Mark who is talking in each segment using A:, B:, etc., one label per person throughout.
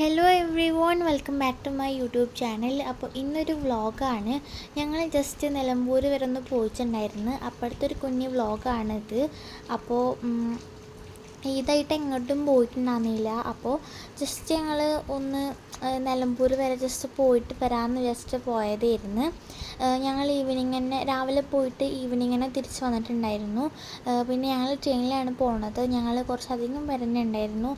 A: Hello everyone welcome back to my YouTube channel അപ്പോൾ ഇന്നൊരു വ്ളോഗാണ് ഞങ്ങൾ ജസ്റ്റ് നിലമ്പൂർ വരെ ഒന്ന് പോയിട്ടുണ്ടായിരുന്നു. അപ്പോഴത്തെ ഒരു കുഞ്ഞ് വ്ളോഗാണിത് അപ്പോൾ ഇതായിട്ട് എങ്ങോട്ടും പോയിട്ടുണ്ടായിരുന്നില്ല. അപ്പോൾ ജസ്റ്റ് ഞങ്ങൾ ഒന്ന് നിലമ്പൂർ വരെ ജസ്റ്റ് പോയിട്ട് വരാമെന്ന് ജസ്റ്റ് പോയതായിരുന്നു. ഞങ്ങൾ ഈവനിങ് തന്നെ രാവിലെ പോയിട്ട് ഈവനിങ് തന്നെ തിരിച്ച് വന്നിട്ടുണ്ടായിരുന്നു. പിന്നെ ഞങ്ങൾ ട്രെയിനിലാണ് പോണത്. ഞങ്ങൾ കുറച്ചധികം വരുന്നുണ്ടായിരുന്നു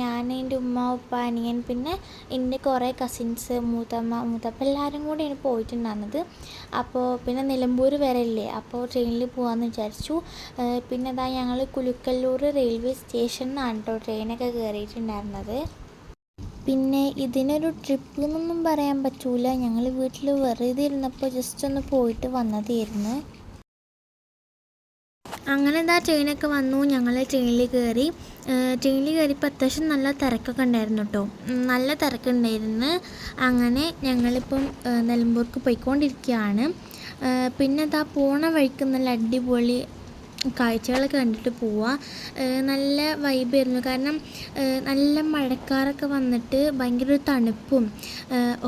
A: ഞാൻ എന്റെ ഉമ്മ ഉപ്പ അനിയൻ പിന്നെ എന്റെ കുറേ കസിൻസ് മൂത്തമ്മ മൂത്തപ്പ എല്ലാവരും കൂടിയാണ് പോയിട്ടുണ്ടായിരുന്നത്. അപ്പോൾ പിന്നെ നിലമ്പൂർ വരെ ഇല്ലേ അപ്പോൾ ട്രെയിനിൽ പോകാമെന്ന് വിചാരിച്ചു. പിന്നെ അതാ ഞങ്ങൾ കുലുക്കല്ലൂർ റെയിൽവേ സ്റ്റേഷനിൽ കേട്ടോ ട്രെയിനൊക്കെ കയറിയിട്ടുണ്ടായിരുന്നത് പിന്നെ ഇതിനൊരു ട്രിപ്പ് എന്നൊന്നും പറയാൻ പറ്റൂല. ഞങ്ങൾ വീട്ടിൽ വെറുതെ ഇരുന്നപ്പോൾ ജസ്റ്റ് ഒന്ന് പോയിട്ട് വന്നതായിരുന്നു. അങ്ങനെ എന്താ ട്രെയിനൊക്കെ വന്നു. ഞങ്ങൾ ട്രെയിനിൽ കയറി ട്രെയിനിൽ കയറിയപ്പോൾ അത്യാവശ്യം നല്ല തിരക്കൊക്കെ ഉണ്ടായിരുന്നു കേട്ടോ നല്ല തിരക്കുണ്ടായിരുന്നു. അങ്ങനെ ഞങ്ങളിപ്പം നിലമ്പൂർക്ക് പോയിക്കൊണ്ടിരിക്കുകയാണ്. പിന്നെ ഇതാ പോണ വഴിക്ക് നല്ല അടിപൊളി കാഴ്ചകളൊക്കെ കണ്ടിട്ട് പോവുക നല്ല വൈബായിരുന്നു. കാരണം നല്ല മഴക്കാറൊക്കെ വന്നിട്ട് ഭയങ്കര ഒരു തണുപ്പും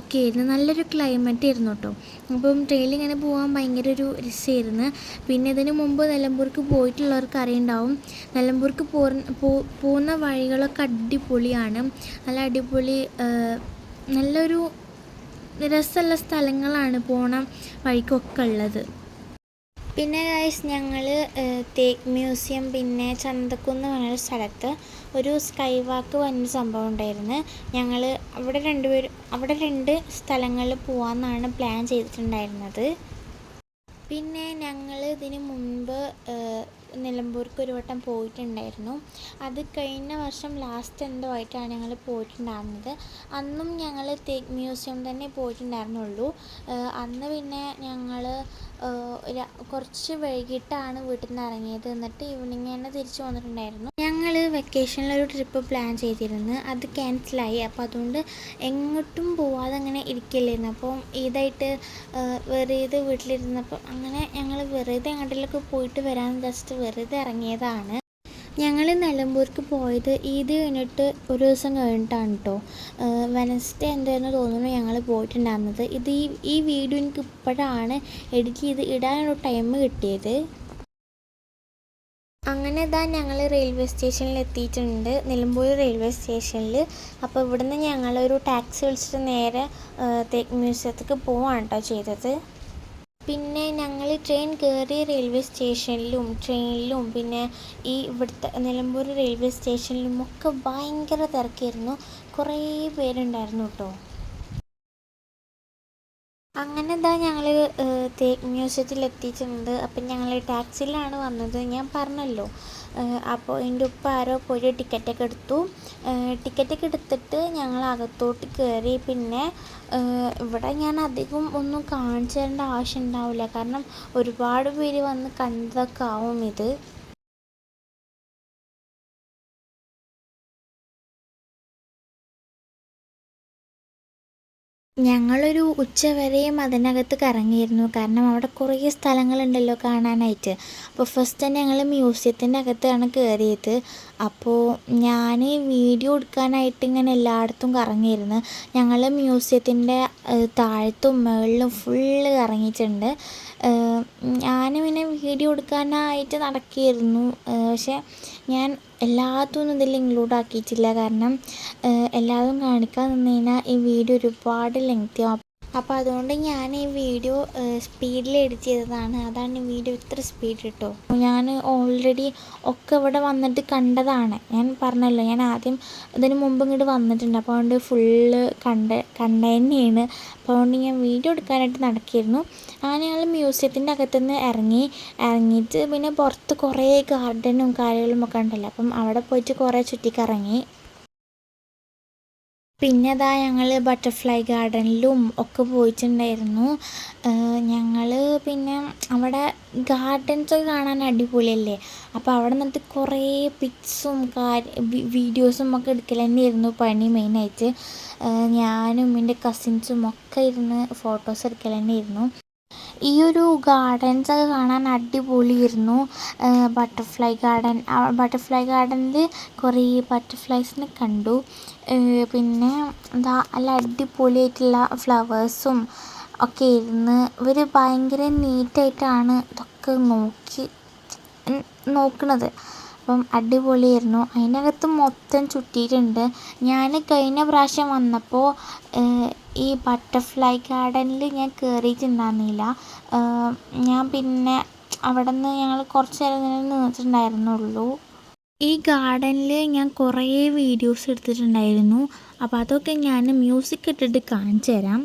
A: ഒക്കെ ആയിരുന്നു നല്ലൊരു ക്ലൈമറ്റ് ആയിരുന്നു കേട്ടോ അപ്പം ട്രെയിനിൽ ഇങ്ങനെ പോകാൻ ഭയങ്കര ഒരു രസമായിരുന്നു പിന്നെ ഇതിന് മുമ്പ് നിലമ്പൂർക്ക് പോയിട്ടുള്ളവർക്ക് അറിയുണ്ടാവും. നിലമ്പൂർക്ക് പോകുന്ന വഴികളൊക്കെ അടിപൊളിയാണ്. നല്ല അടിപൊളി നല്ലൊരു രസമുള്ള സ്ഥലങ്ങളാണ് പോണ വഴിക്കൊക്കെ ഉള്ളത്. പിന്നെ ഗൈസ് ഞങ്ങൾ തേക്ക് മ്യൂസിയം പിന്നെ ചന്തക്കുന്ന് പറഞ്ഞൊരു സ്ഥലത്ത് ഒരു സ്കൈ വാക്ക് പറഞ്ഞ സംഭവം ഉണ്ടായിരുന്നു. ഞങ്ങൾ അവിടെ രണ്ടുപേരും അവിടെ രണ്ട് സ്ഥലങ്ങളിൽ പോകാമെന്നാണ് പ്ലാൻ ചെയ്തിട്ടുണ്ടായിരുന്നത്. പിന്നെ ഞങ്ങൾ ഇതിന് മുൻപ് നിലമ്പൂർക്ക് ഒരു വട്ടം പോയിട്ടുണ്ടായിരുന്നു. അത് കഴിഞ്ഞ വർഷം ലാസ്റ്റ് എന്തോ ആയിട്ടാണ് ഞങ്ങൾ പോയിട്ടുണ്ടായിരുന്നത്. അന്നും ഞങ്ങൾ തേക്ക് മ്യൂസിയം തന്നെ പോയിട്ടുണ്ടായിരുന്നുള്ളൂ. അന്ന് പിന്നെ ഞങ്ങൾ കുറച്ച് വൈകിട്ടാണ് വീട്ടിൽ നിന്ന് ഇറങ്ങിയത് എന്നിട്ട് ഈവനിങ് തന്നെ തിരിച്ചു വന്നിട്ടുണ്ടായിരുന്നു. ഞങ്ങൾ വെക്കേഷനിലൊരു ട്രിപ്പ് പ്ലാൻ ചെയ്തിരുന്നു. അത് ക്യാൻസലായി അപ്പോൾ അതുകൊണ്ട് എങ്ങോട്ടും പോവാതെ അങ്ങനെ ഇരിക്കില്ലായിരുന്നു അപ്പോൾ ഇതായിട്ട് വെറുതെ വീട്ടിലിരുന്നപ്പോൾ അങ്ങനെ ഞങ്ങൾ വെറുതെ അങ്ങോട്ടിലൊക്കെ പോയിട്ട് വരാൻ ജസ്റ്റ് വെറുതെ ഇറങ്ങിയതാണ്. ഞങ്ങൾ നിലമ്പൂർക്ക് പോയത് ഈദ് കഴിഞ്ഞിട്ട് ഒരു ദിവസം കഴിഞ്ഞിട്ടാണ് കേട്ടോ വെനസ്ഡേ എന്തായിരുന്നു തോന്നുന്നു ഞങ്ങൾ പോയിട്ടുണ്ടായിരുന്നത്. ഇത് ഈ ഈ വീഡിയോ എനിക്ക് ഇപ്പോഴാണ് എഡിറ്റ് ചെയ്ത് ഇടാനുള്ള ടൈം കിട്ടിയത്. അങ്ങനെ ഇതാ ഞങ്ങൾ റെയിൽവേ സ്റ്റേഷനിൽ എത്തിയിട്ടുണ്ട്. നിലമ്പൂർ റെയിൽവേ സ്റ്റേഷനിൽ അപ്പോൾ ഇവിടുന്ന് ഞങ്ങളൊരു ടാക്സി വിളിച്ചിട്ട് നേരെ തേക്ക് മ്യൂസിയത്തേക്ക് പോവാണ് കേട്ടോ ചെയ്തത്. പിന്നെ ഞങ്ങൾ ട്രെയിൻ കയറി റെയിൽവേ സ്റ്റേഷനിലും ട്രെയിനിലും പിന്നെ ഈ ഇവിടുത്തെ നിലമ്പൂർ റെയിൽവേ സ്റ്റേഷനിലും ഒക്കെ ഭയങ്കര തിരക്കായിരുന്നു. കുറേ പേരുണ്ടായിരുന്നു കേട്ടോ. അങ്ങനെ ഇതാ ഞങ്ങൾ തേക്ക് മ്യൂസിയത്തിൽ എത്തിയിട്ടുണ്ട് അപ്പം ഞങ്ങൾ ടാക്സിയിലാണ് വന്നത്. ഞാൻ പറഞ്ഞല്ലോ അപ്പോൾ എന്റെ ഉപ്പ ആരോ പോയി ടിക്കറ്റൊക്കെ എടുത്തു. ടിക്കറ്റൊക്കെ എടുത്തിട്ട് ഞങ്ങൾ അകത്തോട്ട് കയറി പിന്നെ ഇവിടെ ഞാൻ അധികം ഒന്നും കാണിച്ചു തരേണ്ട ആവശ്യം ഉണ്ടാവില്ല. കാരണം ഒരുപാട് പേര് വന്ന് കണ്ടതൊക്കെ ആവും ഇത്. ഞങ്ങളൊരു ഉച്ച വരെയും അതിനകത്ത് കറങ്ങിയിരുന്നു. കാരണം അവിടെ കുറേ സ്ഥലങ്ങളുണ്ടല്ലോ കാണാനായിട്ട്. അപ്പോൾ ഫസ്റ്റ് തന്നെ ഞങ്ങൾ മ്യൂസിയത്തിന്റെ അകത്താണ് കയറിയത് അപ്പോൾ ഞാൻ വീഡിയോ എടുക്കാനായിട്ട് ഇങ്ങനെ എല്ലായിടത്തും കറങ്ങിയിരുന്നു. ഞങ്ങൾ മ്യൂസിയത്തിന്റെ താഴത്തും മുകളിലും ഫുള്ള് കറങ്ങിയിട്ടുണ്ട്. ഞാൻ പിന്നെ വീഡിയോ എടുക്കാനായിട്ട് നടക്കിയിരുന്നു. പക്ഷേ ഞാൻ എല്ലാത്തൊന്നും ഇതിൽ ഇൻക്ലൂഡ് ആക്കിയിട്ടില്ല. കാരണം എല്ലാതും കാണിക്കാൻ നിന്ന് കഴിഞ്ഞാൽ ഈ വീഡിയോ ഒരുപാട് ലെങ്തി ആവും അപ്പോൾ അതുകൊണ്ട് ഞാൻ ഈ വീഡിയോ സ്പീഡിൽ എഡിറ്റ് ചെയ്തതാണ്. അതാണ് ഈ വീഡിയോ ഇത്ര സ്പീഡ് കിട്ടോ ഞാൻ ഓൾറെഡി ഒക്കെ ഇവിടെ വന്നിട്ട് കണ്ടതാണ്. ഞാൻ പറഞ്ഞല്ലോ ഞാൻ ആദ്യം ഇതിന് മുമ്പ് ഇങ്ങോട്ട് വന്നിട്ടുണ്ട്. അപ്പോൾ അതുകൊണ്ട് ഫുള്ള് കണ്ട കണ്ട തന്നെയാണ്. അപ്പോൾ അതുകൊണ്ട് ഞാൻ വീഡിയോ എടുക്കാനായിട്ട് നടക്കിയിരുന്നു. അങ്ങനെ ഞങ്ങൾ മ്യൂസിയത്തിന്റെ അകത്തുനിന്ന് ഇറങ്ങി ഇറങ്ങിയിട്ട് പിന്നെ പുറത്ത് കുറേ ഗാർഡനും കാര്യങ്ങളും ഒക്കെ ഉണ്ടല്ലോ. അപ്പം അവിടെ പോയിട്ട് കുറേ ചുറ്റിക്കറങ്ങി. പിന്നെ അതാ ഞങ്ങൾ ബട്ടർഫ്ലൈ ഗാർഡനിലും ഒക്കെ പോയിട്ടുണ്ടായിരുന്നു. ഞങ്ങൾ പിന്നെ അവിടെ ഗാർഡൻസ് ഒക്കെ കാണാൻ അടിപൊളിയല്ലേ? അപ്പോൾ അവിടെ നിന്നിട്ട് കുറേ പിക്സും കാര്യ വീഡിയോസും ഒക്കെ എടുക്കൽ തന്നെയായിരുന്നു പണി മെയിനായിട്ട് ഞാനും എന്റെ കസിൻസും ഒക്കെ ഇരുന്ന് ഫോട്ടോസ് എടുക്കൽ തന്നെയായിരുന്നു ഈ ഒരു ഗാർഡൻസ് ഒക്കെ കാണാൻ അടിപൊളിയായിരുന്നു. ബട്ടർഫ്ലൈ ഗാർഡൻ ബട്ടർഫ്ലൈ ഗാർഡനിൽ കുറേ ബട്ടർഫ്ലൈസിനെ കണ്ടു. പിന്നെ എന്താ നല്ല അടിപൊളിയായിട്ടുള്ള ഫ്ലവേഴ്സും ഒക്കെ ഇരുന്ന് ഇവർ ഭയങ്കര നീറ്റായിട്ടാണ് ഇതൊക്കെ നോക്കി നോക്കണത്. അപ്പം അടിപൊളിയായിരുന്നു. അതിനകത്ത് മൊത്തം ചുറ്റിയിട്ടുണ്ട്. ഞാൻ കഴിഞ്ഞ പ്രാവശ്യം വന്നപ്പോൾ ഈ ബട്ടർഫ്ലൈ ഗാർഡനിൽ ഞാൻ കയറിയിട്ടുണ്ടായിരുന്നില്ല ഞാൻ പിന്നെ അവിടെ നിന്ന് ഞങ്ങൾ കുറച്ച് നേരം ഇങ്ങനെ നിന്നിട്ടുണ്ടായിരുന്നുള്ളൂ. ഈ ഗാർഡനിൽ ഞാൻ കുറേ വീഡിയോസ് എടുത്തിട്ടുണ്ടായിരുന്നു. അപ്പോൾ അതൊക്കെ ഞാൻ മ്യൂസിക് ഇട്ടിട്ട് കാണിച്ചു തരാം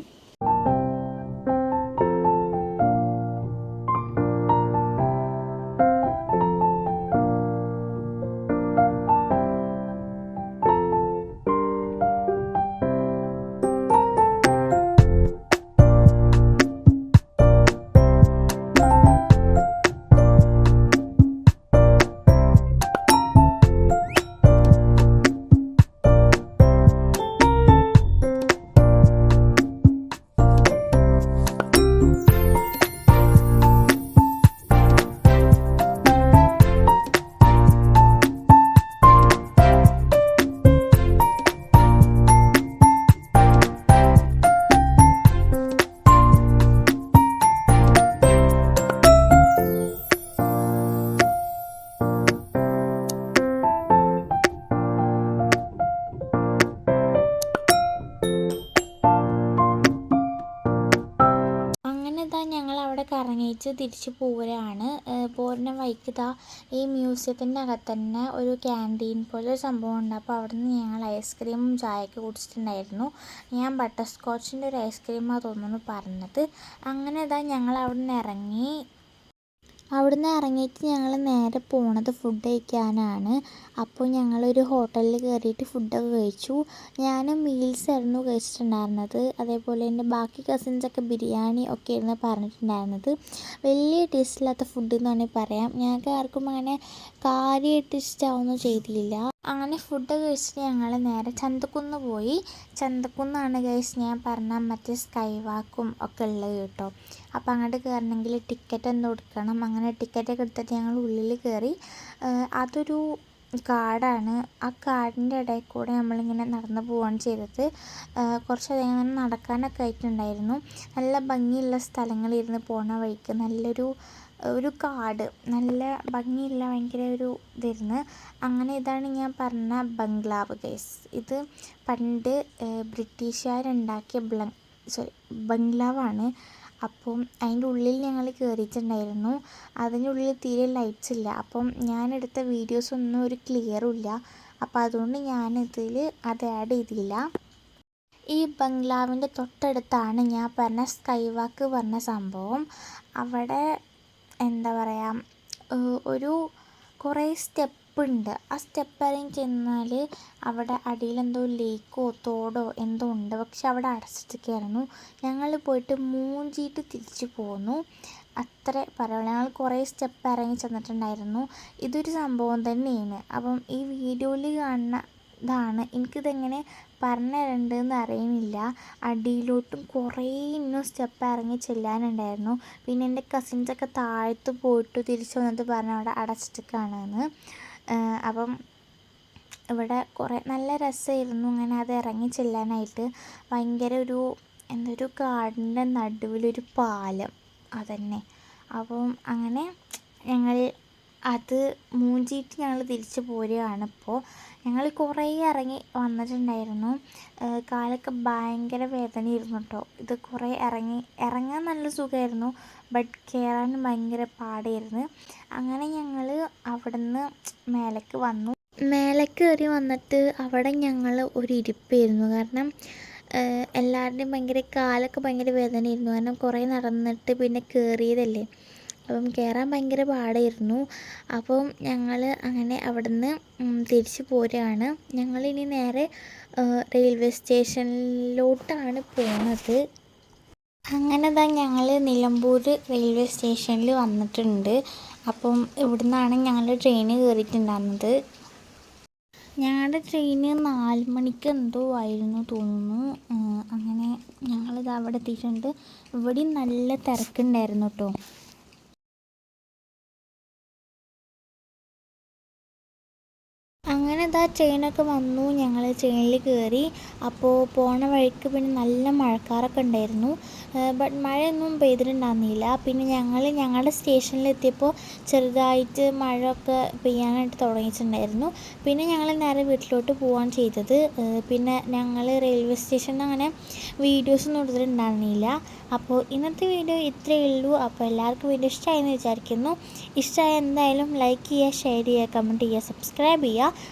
A: കറങ്ങിയിട്ട് തിരിച്ച് പോരുകയാണ് പോരുന്ന വഴിക്ക് ഈ മ്യൂസിയത്തിന്റെ അകത്ത് തന്നെ ഒരു ക്യാന്റീൻ പോലെ ഒരു സംഭവം ഉണ്ട്. അപ്പോൾ അവിടെ നിന്ന് ഞങ്ങൾ ഐസ്ക്രീമും ചായയൊക്കെ കുടിച്ചിട്ടുണ്ടായിരുന്നു. ഞാൻ ബട്ടർ സ്കോച്ചിന്റെ ഒരു ഐസ്ക്രീമാണ് തോന്നുന്നു പറഞ്ഞത്. അങ്ങനെ ഇതാ ഞങ്ങൾ അവിടെ നിന്ന് ഇറങ്ങി. അവിടുന്ന് ഇറങ്ങിയിട്ട് ഞങ്ങൾ നേരെ പോണത് ഫുഡ് കഴിക്കാനാണ്. അപ്പോൾ ഞങ്ങളൊരു ഹോട്ടലിൽ കയറിയിട്ട് ഫുഡൊക്കെ കഴിച്ചു. ഞാൻ മീൽസ് ആയിരുന്നു കഴിച്ചിട്ടുണ്ടായിരുന്നത്. അതേപോലെ എന്റെ ബാക്കി കസിൻസൊക്കെ ബിരിയാണി ഒക്കെ ആയിരുന്നു പറഞ്ഞിട്ടുണ്ടായിരുന്നത്. വലിയ ടേസ്റ്റില്ലാത്ത ഫുഡ് എന്ന് വേണമെങ്കിൽ പറയാം. ഞങ്ങൾക്ക് ആർക്കും അങ്ങനെ കാര്യമായിട്ട് ഇഷ്ടമാവുകയൊന്നും ചെയ്തില്ല. അങ്ങനെ ഫുഡ് കഴിച്ചിട്ട് ഞങ്ങൾ നേരെ ചന്തക്കുന്ന് പോയി. ചന്തക്കുന്നാണ് കഴിച്ച് ഞാൻ പറഞ്ഞ മറ്റേ സ്കൈവാക്കും ഒക്കെ ഉള്ളത് കേട്ടോ. അപ്പോൾ അങ്ങോട്ട് കയറണമെങ്കിൽ ടിക്കറ്റ് ഒന്ന് കൊടുക്കണം. അങ്ങനെ ടിക്കറ്റൊക്കെ എടുത്തിട്ട് ഞങ്ങൾ ഉള്ളിൽ കയറി അതൊരു കാടാണ്. ആ കാടിന്റെ ഇടയിൽ കൂടെ നമ്മളിങ്ങനെ നടന്നു പോവുകയാണ് ചെയ്തത്. കുറച്ച് അധികം നടക്കാനൊക്കെ ആയിട്ടുണ്ടായിരുന്നു. നല്ല ഭംഗിയുള്ള സ്ഥലങ്ങളിരുന്ന് പോണ വഴിക്ക് നല്ലൊരു ഒരു കാട് നല്ല ഭംഗിയുള്ള ഭയങ്കര ഒരു ഇതായിരുന്നു. അങ്ങനെ ഇതാണ് ഞാൻ പറഞ്ഞ ബംഗ്ലാവ് ഗൈസ് ഇത് പണ്ട് ബ്രിട്ടീഷുകാരുണ്ടാക്കിയ ബ്ലങ് സോറി ബംഗ്ലാവാണ്. അപ്പം അതിന്റെ ഉള്ളിൽ ഞങ്ങൾ കയറിയിട്ടുണ്ടായിരുന്നു അതിന്റെ ഉള്ളിൽ തീരെ ലൈറ്റ്സ് ഇല്ല. അപ്പം ഞാനെടുത്ത വീഡിയോസ് ഒന്നും ഒരു ക്ലിയറും ഇല്ല. അപ്പം അതുകൊണ്ട് ഞാനിതിൽ അത് ആഡ് ചെയ്തില്ല. ഈ ബംഗ്ലാവിന്റെ തൊട്ടടുത്താണ് ഞാൻ പറഞ്ഞ സ്കൈ വാക്ക് പറഞ്ഞ സംഭവം. അവിടെ എന്താ പറയുക ഒരു കുറേ സ്റ്റെപ്പുണ്ട്. ആ സ്റ്റെപ്പ് ഇറങ്ങി ചെന്നാൽ അവിടെ അടിയിലെന്തോ ലേക്കോ തോടോ എന്തോ ഉണ്ട്. പക്ഷെ അവിടെ അടച്ചിട്ടൊക്കെയായിരുന്നു ഞങ്ങൾ പോയിട്ട് മൂഞ്ചിയിട്ട് തിരിച്ചു പോന്നു. അത്ര പറയുള്ളൂ. ഞങ്ങൾ കുറേ സ്റ്റെപ്പ് ഇറങ്ങി ചെന്നിട്ടുണ്ടായിരുന്നു. ഇതൊരു സംഭവം തന്നെയാണ്. അപ്പം ഈ വീഡിയോയിൽ കാണുന്ന ഇതാണ്. എനിക്കിതെങ്ങനെ പറഞ്ഞു തരേണ്ടതെന്ന് അറിയുന്നില്ല. അടിയിലോട്ടും കുറേ ഇന്നും സ്റ്റെപ്പ് ഇറങ്ങി ചെല്ലാനുണ്ടായിരുന്നു. പിന്നെ എന്റെ കസിൻസൊക്കെ താഴത്ത് പോയിട്ട് തിരിച്ചു വന്നിട്ട് പറഞ്ഞു അവിടെ അടച്ചിട്ടേക്കാണെന്ന് അപ്പം ഇവിടെ കുറേ നല്ല രസമായിരുന്നു. ഇങ്ങനെ അത് ഇറങ്ങി ചെല്ലാനായിട്ട്. ഭയങ്കര ഒരു എന്തൊരു കാടിന്റെ നടുവിലൊരു പാലം അതന്നെ. അപ്പം അങ്ങനെ ഞങ്ങൾ അത് മൂഞ്ചിയിട്ട് ഞങ്ങൾ തിരിച്ചു പോരുകയാണ് ഇപ്പോൾ. ഞങ്ങൾ കുറേ ഇറങ്ങി വന്നിട്ടുണ്ടായിരുന്നു. കാലൊക്കെ ഭയങ്കര വേദനയായിരുന്നു കേട്ടോ. ഇത് കുറേ ഇറങ്ങി ഇറങ്ങാൻ നല്ല സുഖമായിരുന്നു. ബട്ട് കയറാൻ ഭയങ്കര പാടായിരുന്നു. അങ്ങനെ ഞങ്ങൾ അവിടെ നിന്ന് മേലേക്ക് വന്നു. മേലേക്ക് കയറി വന്നിട്ട് അവിടെ ഞങ്ങൾ ഒരു ഇരിപ്പായിരുന്നു. കാരണം എല്ലാവരുടെയും ഭയങ്കര കാലൊക്കെ ഭയങ്കര വേദനയായിരുന്നു. കാരണം കുറേ നടന്നിട്ട് പിന്നെ കയറിയതല്ലേ അപ്പം കയറാൻ ഭയങ്കര പാടായിരുന്നു. അപ്പം ഞങ്ങൾ അങ്ങനെ അവിടുന്ന് തിരിച്ച് പോരുകയാണ് ഞങ്ങളിനി നേരെ റെയിൽവേ സ്റ്റേഷനിലോട്ടാണ് പോണത്. അങ്ങനെ ദാ ഞങ്ങൾ നിലമ്പൂർ റെയിൽവേ സ്റ്റേഷനിൽ വന്നിട്ടുണ്ട്. അപ്പം ഇവിടുന്നാണ് ഞങ്ങൾ ട്രെയിൻ കയറിയിട്ടുണ്ടായിരുന്നത് ഞങ്ങളുടെ ട്രെയിന് നാല് മണിക്ക് എന്തോ ആയിരുന്നു തോന്നുന്നു. അങ്ങനെ ഞങ്ങളിത് അവിടെ എത്തിയിട്ടുണ്ട്. ഇവിടെയും നല്ല തിരക്കുണ്ടായിരുന്നു കേട്ടോ അങ്ങനെ ഇതാ ട്രെയിനൊക്കെ വന്നു. ഞങ്ങൾ ചെയിനിൽ കയറി അപ്പോൾ പോണ വഴിക്ക് പിന്നെ നല്ല മഴക്കാറൊക്കെ ഉണ്ടായിരുന്നു. ബട്ട് മഴയൊന്നും പെയ്തിട്ടുണ്ടായിരുന്നില്ല. പിന്നെ ഞങ്ങൾ ഞങ്ങളുടെ സ്റ്റേഷനിൽ എത്തിയപ്പോൾ ചെറുതായിട്ട് മഴയൊക്കെ പെയ്യാനായിട്ട് തുടങ്ങിയിട്ടുണ്ടായിരുന്നു. പിന്നെ ഞങ്ങൾ നേരെ വീട്ടിലോട്ട് പോവാൻ ചെയ്തത്. പിന്നെ ഞങ്ങൾ റെയിൽവേ സ്റ്റേഷനിൽ അങ്ങനെ വീഡിയോസൊന്നും എടുത്തിട്ടുണ്ടായിരുന്നില്ല. അപ്പോൾ ഇന്നത്തെ വീഡിയോ ഇത്രയേ ഉള്ളൂ. അപ്പോൾ എല്ലാവർക്കും വീഡിയോ ഇഷ്ടമായെന്ന് വിചാരിക്കുന്നു. ഇഷ്ടമായ എന്തായാലും ലൈക്ക് ചെയ്യുക ഷെയർ ചെയ്യുക കമന്റ് ചെയ്യുക സബ്സ്ക്രൈബ് ചെയ്യുക.